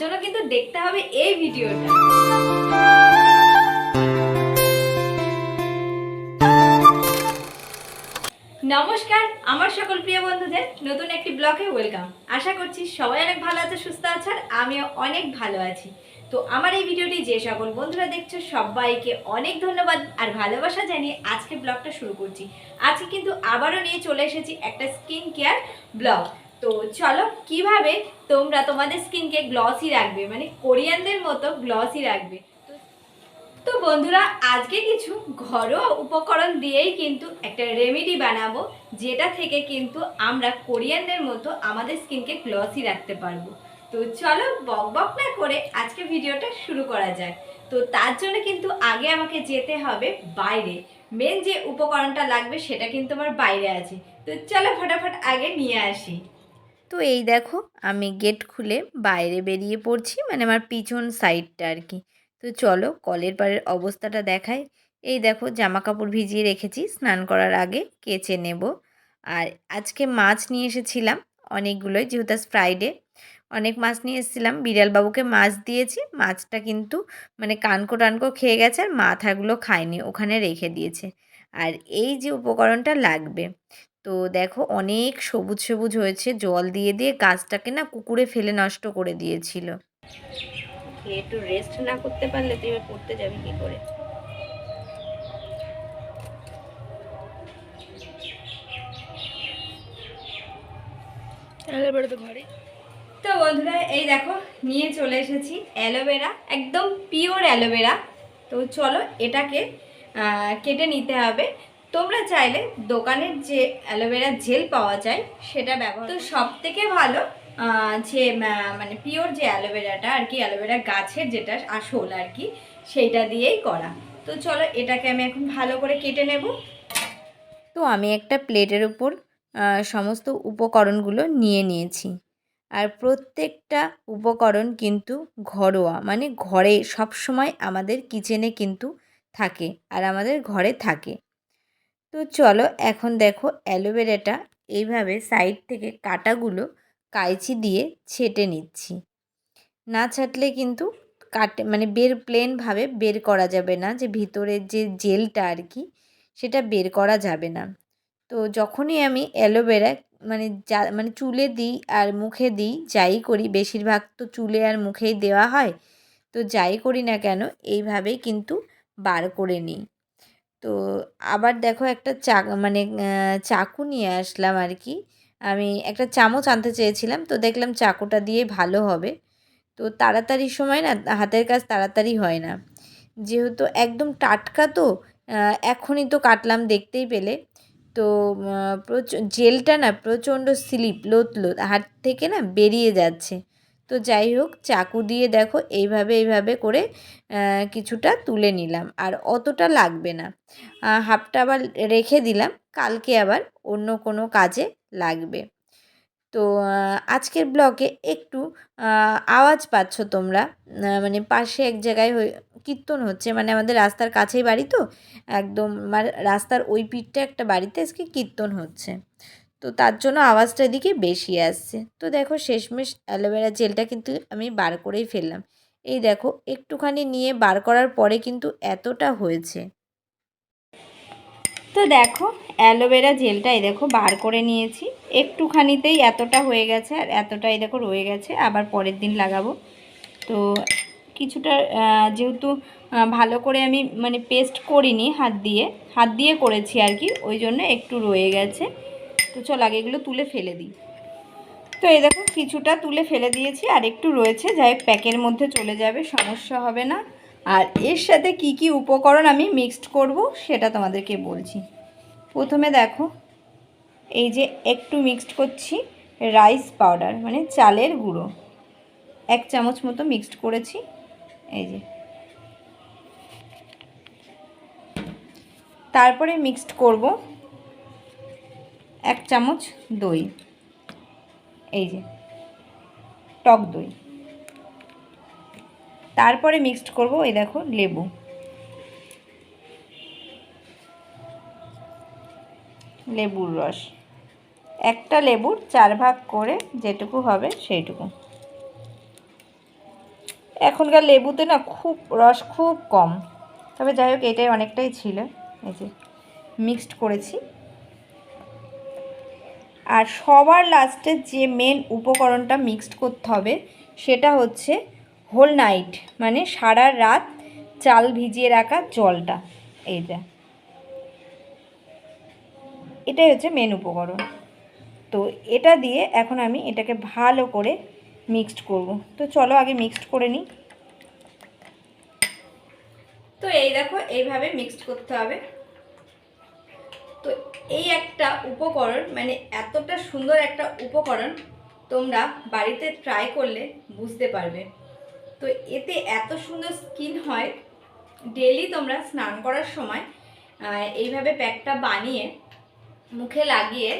জন্য কিন্তু দেখতে হবে এই ভিডিওটা। নমস্কার, আমার সকল প্রিয় বন্ধুদের নতুন একটি ব্লগে ওয়েলকাম। আশা করছি সবাই অনেক ভালো আছে, সুস্থ আছে, আর আমিও অনেক ভালো আছি। তো আমার এই ভিডিওটি যে সকল বন্ধুরা দেখছ, সবাইকে অনেক ধন্যবাদ আর ভালোবাসা জানিয়ে আজকে ব্লগটা শুরু করছি। আজকে কিন্তু আবারও নিয়ে চলে এসেছি একটা স্কিন কেয়ার ব্লগ। তো চলো, কীভাবে তোমরা তোমাদের স্কিনকে গ্লসি রাখবে? মানে কোরিয়ানদের মতো গ্লসি রাখবে। তো- বন্ধুরা, আজকে কিছু ঘরোয়া উপকরণ দিয়েই কিন্তু একটা রেমেডি বানাবো, যেটা থেকে কিন্তু আমরা কোরিয়ানদের মতো আমাদের স্কিনকে গ্লসি রাখতে পারব। তো চলো, বক বক না করে আজকে ভিডিওটা শুরু করা যাক। তো তার জন্য কিন্তু আগে আমাকে যেতে হবে বাইরে। মেন যে উপকরণটা লাগবে, সেটা কিন্তু আমার বাইরে আছে। তো চলো, ফটাফট আগে নিয়ে আসি। তো এই দেখো, আমি গেট খুলে বাইরে বেরিয়ে পড়ছি মানে আমার পিছন সাইডটা আর কি। তো চলো কলের পাড়ের অবস্থাটা দেখাই। এই দেখো জামা কাপড় ভিজিয়ে রেখেছি, স্নান করার আগে কেচে নেব। আর আজকে মাছ নিয়ে এসেছিলাম, অনেকগুলোই, যেহেতু আজ ফ্রাইডে অনেক মাছ নিয়ে এসেছিলাম, বিড়ালবাবুকে মাছ দিয়েছি, মাছটা কিন্তু মানে কানকো টানকো খেয়ে গেছে আর মাথাগুলো খায়নি, ওখানে রেখে দিয়েছে। আর এই যে উপকরণটা লাগবে তো দেখো অনেক সবুজ সবুজ হয়েছে জল দিয়ে দিয়ে গাছটাকে না কুকুরে ফেলে নষ্ট করে দিয়েছিল। একটু রেস্ট না করতে পারলে তুই এবার পড়তে যাবি কি করে? ঘরে। তো বন্ধুরা এই দেখো নিয়ে চলে এসেছি অ্যালোভেরা একদম পিওর অ্যালোভেরা। তো চলো এটাকে কেটে নিতে হবে। তোমরা চাইলে দোকানের যে অ্যালোভেরা জেল পাওয়া যায় সেটা ব্যবহার তো সব থেকে ভালো যে মানে পিওর যে অ্যালোভেরাটা আর কি অ্যালোভেরা গাছের যেটা আসল আর কি সেইটা দিয়েই করা। তো চলো এটাকে আমি এখন ভালো করে কেটে নেব। তো আমি একটা প্লেটের উপর সমস্ত উপকরণগুলো নিয়ে নিয়েছি। আর প্রত্যেকটা উপকরণ কিন্তু ঘরোয়া মানে ঘরে সব সময় আমাদের কিচেনে কিন্তু থাকে আর আমাদের ঘরে থাকে। তো চলো এখন দেখো অ্যালোভেরাটা এইভাবে সাইড থেকে কাটাগুলো কাইচি দিয়ে ছেটে নিচ্ছি। না ছাটলে কিন্তু কাটে মানে বের প্লেনভাবে বের করা যাবে না, যে ভিতরের যে জেলটা আর কি, সেটা বের করা যাবে না। তো যখনই আমি অ্যালোভেরা মানে যা মানে চুলে দিই আর মুখে দিই, যাই করি, বেশিরভাগ তো চুলে আর মুখেই দেওয়া হয়, তো যাই করি না কেন, এইভাবেই কিন্তু বার করে নিই। তো আবার দেখো একটা চা মানে চাকু নিয়ে আসলাম আর কি আমি একটা চামচ আনতে চেয়েছিলাম, তো দেখলাম চাকুটা দিয়ে ভালো হবে। তো তাড়াতাড়ি সময় না, হাতের কাজ তাড়াতাড়ি হয় না। যেহেতু একদম টাটকা তো এখনই তো কাটলাম দেখতেই পেলে। তো জেলটা না প্রচণ্ড স্লিপ লোত লোত হাত থেকে না বেরিয়ে যাচ্ছে। তো যাই হোক, চাকু দিয়ে দেখো এইভাবে এইভাবে করে কিছুটা তুলে নিলাম। আর অতটা লাগবে না। হাফটা আবার রেখে দিলাম। কালকে আবার অন্য কোনো কাজে লাগবে। তো আজকের ব্লগে একটু আওয়াজ পাচ্ছ তোমরা। মানে পাশে এক জায়গায় কীর্তন হচ্ছে। মানে আমাদের রাস্তার কাছেই বাড়ি তো? একদম মানে রাস্তার ওই পিঠটা একটা বাড়িতে আজকে কীর্তন হচ্ছে। তো তার জন্য আওয়াজটা এদিকে বেশি আসছে। তো দেখো শেষমেশ অ্যালোভেরা জেলটা কিন্তু আমি বার করেই ফেললাম। এই দেখো, একটুখানি নিয়ে বার করার পরে কিন্তু এতটা হয়েছে। তো দেখো, অ্যালোভেরা জেলটা এই দেখো বার করে নিয়েছি। একটুখানিতেই এতটা হয়ে গেছে আর এতটাই দেখো রয়ে গেছে। আবার পরের দিন লাগাবো। তো কিছুটা যেহেতু ভালো করে আমি মানে পেস্ট করিনি হাত দিয়ে হাত দিয়ে করেছি আর কি, ওই জন্য একটু রয়ে গেছে। তো চল আগে এগুলো তুলে ফেলে দিই। তো এই দেখো কিছুটা তুলে ফেলে দিয়েছি, আর একটু রয়েছে, যাই প্যাকের মধ্যে চলে যাবে, সমস্যা হবে না। আর এর সাথে কি কি উপকরণ আমি মিক্সড করব সেটা তোমাদেরকে বলছি। প্রথমে দেখো, এই যে একটু মিক্সড করছি রাইস পাউডার মানে চালের গুঁড়ো। এক চামচ মতো মিক্সড করেছি, এই যে। তারপরে মিক্সড করব এক চামচ দই। এই যে, টক দই। তারপরে মিক্সড করব, এই দেখো, লেবু। লেবুর রস। একটা লেবুর চার ভাগ করে যেটুকু হবে সেইটুকু। এখনকার লেবুতে না খুব, রস খুব কম। তবে যাই হোক, এটাই অনেকটাই ছিল। এই যে মিক্সড করেছি। আর সবার লাস্টে যে মেন উপকরণটা মিক্সড করতে হবে, সেটা হচ্ছে হোল নাইট মানে সারা রাত চাল ভিজিয়ে রাখা জলটা। এইটা এটাই হচ্ছে মেন উপকরণ। তো এটা দিয়ে এখন আমি এটাকে ভালো করে মিক্সড করব। তো চলো আগে মিক্সড করে নিই। তো এই দেখো, এইভাবে মিক্সড করতে হবে। তো এই একটা উপকরণ মানে এতটা সুন্দর একটা উপকরণ তোমরা বাড়িতে ট্রাই করলে বুঝতে পারবে। তো এতে এত সুন্দর স্কিন হয় ডেলি তোমরা স্নান করার সময় এইভাবে প্যাকটা বানিয়ে মুখে লাগিয়ে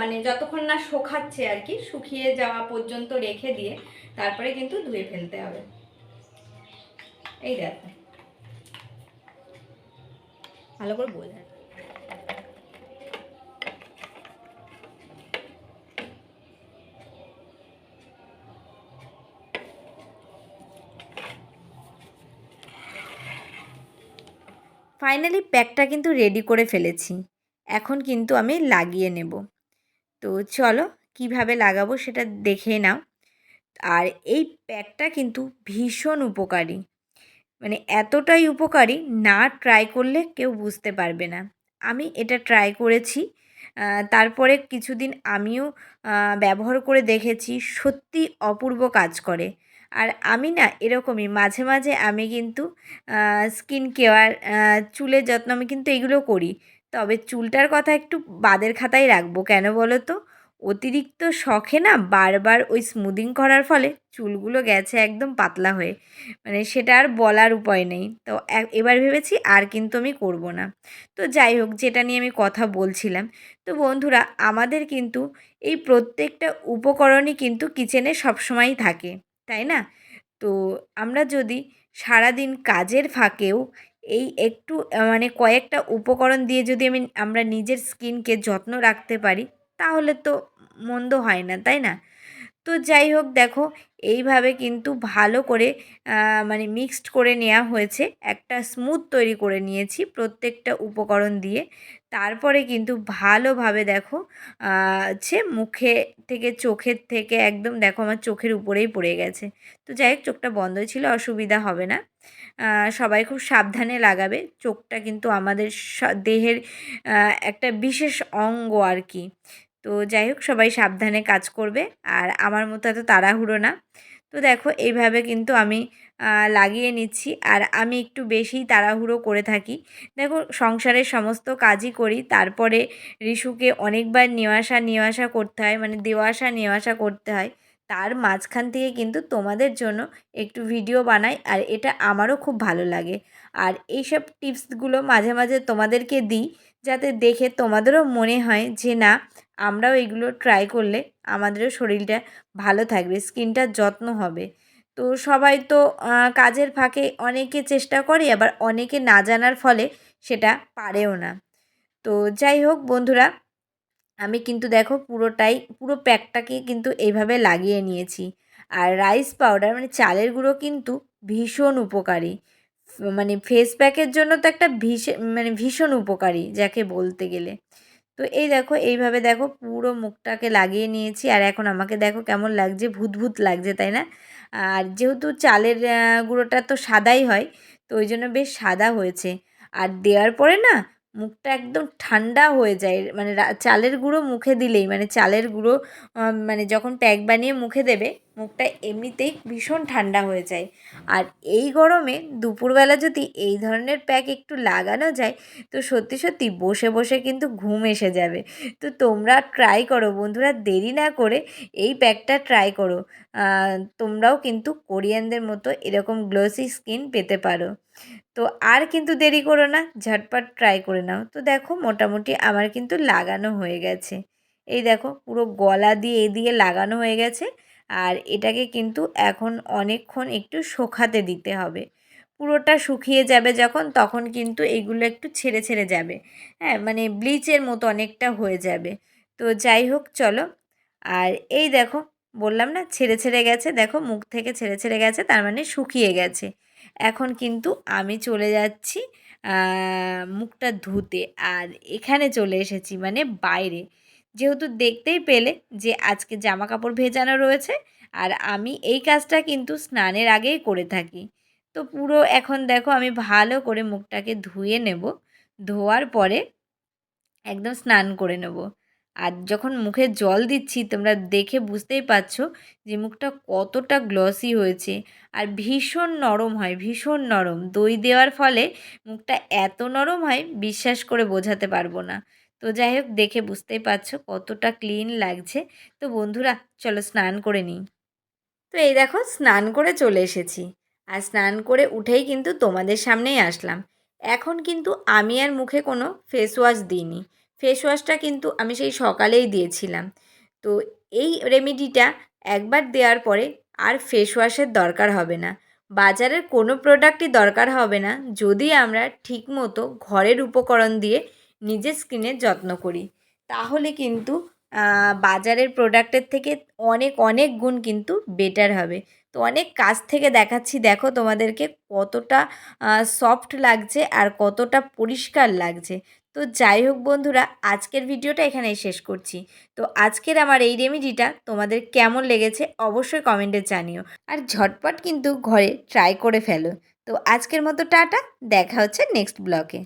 মানে যতক্ষণ না শুকাচ্ছে আর কি, শুকিয়ে যাওয়া পর্যন্ত রেখে দিয়ে তারপরে কিন্তু ধুয়ে ফেলতে হবে। এই দেখো। ভালো করে বোঝা ফাইনালি প্যাকটা কিন্তু রেডি করে ফেলেছি। এখন কিন্তু আমি লাগিয়ে নেব। তো চলো, কীভাবে লাগাবো সেটা দেখে নাও। আর এই প্যাকটা কিন্তু ভীষণ উপকারী। মানে এতটাই উপকারী, না ট্রাই করলে কেউ বুঝতে পারবে না। আমি এটা ট্রাই করেছি। তারপরে কিছুদিন আমিও ব্যবহার করে দেখেছি। সত্যি অপূর্ব কাজ করে। আর আমি না এরকমই মাঝে মাঝে আমি কিন্তু স্কিন কেয়ার চুলের যত্ন আমি কিন্তু এগুলো করি। তবে চুলটার কথা একটু বাদের খাতায় রাখব, কেন বলো তো অতিরিক্ত শখে না বারবার ওই স্মুদিং করার ফলে চুলগুলো গেছে একদম পাতলা হয়ে। মানে সেটা আর বলার উপায় নেই। তো এবার ভেবেছি আর কিন্তু আমি করব না। তো যাই হোক, যেটা নিয়ে আমি কথা বলছিলাম। তো বন্ধুরা, আমাদের কিন্তু এই প্রত্যেকটা উপকরণই কিন্তু কিচেনে সবসময়ই থাকে। তাই না? তো আমরা যদি সারাদিন কাজের ফাঁকেও এই একটু মানে কয়েকটা উপকরণ দিয়ে যদি আমি আমরা নিজের স্কিনকে যত্ন রাখতে পারি, তাহলে তো মন্দ হয় না, তাই না? তো যাই হোক দেখো, এইভাবে কিন্তু ভালো করে মানে মিক্সড করে নেওয়া হয়েছে। একটা স্মুথ তৈরি করে নিয়েছি প্রত্যেকটা উপকরণ দিয়ে। তারপরে কিন্তু ভালোভাবে দেখো হচ্ছে মুখে থেকে চোখের থেকে একদম দেখো আমার চোখের উপরেই পড়ে গেছে। তো যাই হোক, চোখটা বন্ধ ছিল, অসুবিধা হবে না। সবাই খুব সাবধানে লাগাবে, চোখটা কিন্তু আমাদের দেহের একটা বিশেষ অঙ্গ আর কি। তো যাই হোক, সবাই সাবধানে কাজ করবে। আর আমার মতো এত তাড়াহুড়ো না। তো দেখো, এইভাবে কিন্তু আমি লাগিয়ে নিচ্ছি। আর আমি একটু বেশিই তাড়াহুড়ো করে থাকি। দেখো, সংসারের সমস্ত কাজই করি। তারপরে রিশুকে অনেকবার নেওয়া আসা নেওয়া আসা করতে হয়। মানে দেওয়া আসা নেওয়া আসা করতে হয়। তার মাঝখান থেকে কিন্তু তোমাদের জন্য একটু ভিডিও বানাই। আর এটা আমারও খুব ভালো লাগে। আর এইসব টিপসগুলো মাঝে মাঝে তোমাদেরকে দিই। যাতে দেখে তোমাদেরও মনে হয় যে না, আমরাও এগুলো ট্রাই করলে আমাদেরও শরীরটা ভালো থাকবে স্কিনটার যত্ন হবে। তো সবাই তো কাজের ফাঁকে অনেকে চেষ্টা করে, আবার অনেকে না জানার ফলে সেটা পারেও না। তো যাই হোক বন্ধুরা, আমি কিন্তু দেখো পুরোটাই, পুরো প্যাকটাকে কিন্তু এইভাবে লাগিয়ে নিয়েছি। আর রাইস পাউডার মানে চালের গুঁড়ো কিন্তু ভীষণ উপকারী। মানে ফেস প্যাকের জন্য তো একটা ভীষণ মানে ভীষণ উপকারী যাকে বলতে গেলে। তো এই দেখো, এইভাবে দেখো পুরো মুখটাকে লাগিয়ে নিয়েছি। আর এখন আমাকে দেখো কেমন লাগছে ভূত ভূত লাগছে, তাই না? আর যেহেতু চালের গুঁড়োটা তো সাদাই হয়, তো ওই জন্য বেশ সাদা হয়েছে। আর দেওয়ার পরে না মুখটা একদম ঠান্ডা হয়ে যায়। মানে চালের গুঁড়ো মুখে দিলেই মানে চালের গুঁড়ো মানে যখন প্যাক বানিয়ে মুখে দেবে মুখটা এমনিতেই ভীষণ ঠান্ডা হয়ে যায়। আর এই গরমে দুপুরবেলা যদি এই ধরনের প্যাক একটু লাগানো যায়, তো সত্যি সত্যি বসে বসে কিন্তু ঘুম এসে যাবে। তো তোমরা ট্রাই করো বন্ধুরা, দেরি না করে এই প্যাকটা ট্রাই করো। তোমরাও কিন্তু কোরিয়ানদের মতো এরকম গ্লোসি স্কিন পেতে পারো। তো আর কিন্তু দেরি করো না, ঝটপট ট্রাই করে নাও। তো দেখো মোটামুটি আমার কিন্তু লাগানো হয়ে গেছে। এই দেখো পুরো গলা দিয়ে এদিকে লাগানো হয়ে গেছে। আর এটাকে কিন্তু এখন অনেকক্ষণ একটু শুকাতে দিতে হবে। পুরোটা শুকিয়ে যাবে যখন, তখন কিন্তু এগুলো একটু ছেড়ে ছেড়ে যাবে। হ্যাঁ মানে ব্লিচের মতো অনেকটা হয়ে যাবে। তো যাই হোক, চলো। আর এই দেখো, বললাম না, ছেড়ে ছেড়ে গেছে। দেখো, মুখ থেকে ছেড়ে ছেড়ে গেছে, তার মানে শুকিয়ে গেছে। এখন কিন্তু আমি চলে যাচ্ছি মুখটা ধুতে। আর এখানে চলে এসেছি মানে বাইরে। যেহেতু দেখতেই পেলে যে আজকে জামা কাপড় ভেজানো রয়েছে আর আমি এই কাজটা কিন্তু স্নানের আগেই করে থাকি। তো পুরো এখন দেখো আমি ভালো করে মুখটাকে ধুয়ে নেব, ধোয়ার পরে একদম স্নান করে নেব। আর যখন মুখে জল দিচ্ছি তোমরা দেখে বুঝতেই পারছ যে মুখটা কতটা গ্লসি হয়েছে আর ভীষণ নরম হয়, ভীষণ নরম। দই দেওয়ার ফলে মুখটা এত নরম হয়, বিশ্বাস করে বোঝাতে পারব না। তো যাই হোক, দেখে বুঝতেই পারছ কতটা ক্লিন লাগছে। তো বন্ধুরা, চলো স্নান করে নিই। তো এই দেখো, স্নান করে চলে এসেছি। আর স্নান করে উঠেই কিন্তু তোমাদের সামনেই আসলাম। এখন কিন্তু আমি আর মুখে কোনো ফেস ওয়াশ দিইনি। ফেস ওয়াশটা কিন্তু আমি সেই সকালেই দিয়েছিলাম। তো এই রেমেডিটা একবার দেওয়ার পরে আর ফেস ওয়াশের দরকার হবে না। বাজারের কোনো প্রোডাক্টই দরকার হবে না। যদি আমরা ঠিকমতো ঘরের উপকরণ দিয়ে নিজের স্কিনের যত্ন করি। তাহলে কিন্তু বাজারের প্রোডাক্টের থেকে অনেক অনেক গুণ কিন্তু বেটার হবে। তো অনেক কাছ থেকে দেখাচ্ছি, দেখো তোমাদেরকে কতটা সফট লাগছে আর কতটা পরিষ্কার লাগছে। তো যাই হোক বন্ধুরা, আজকের ভিডিওটা এখানেই শেষ করছি। তো আজকের আমার এই রেমেডিটা তোমাদের কেমন লেগেছে অবশ্যই কমেন্টে জানিও। আর ঝটপট কিন্তু ঘরে ট্রাই করে ফেলো। তো আজকের মতো টাটা, দেখা হচ্ছে নেক্সট ব্লকে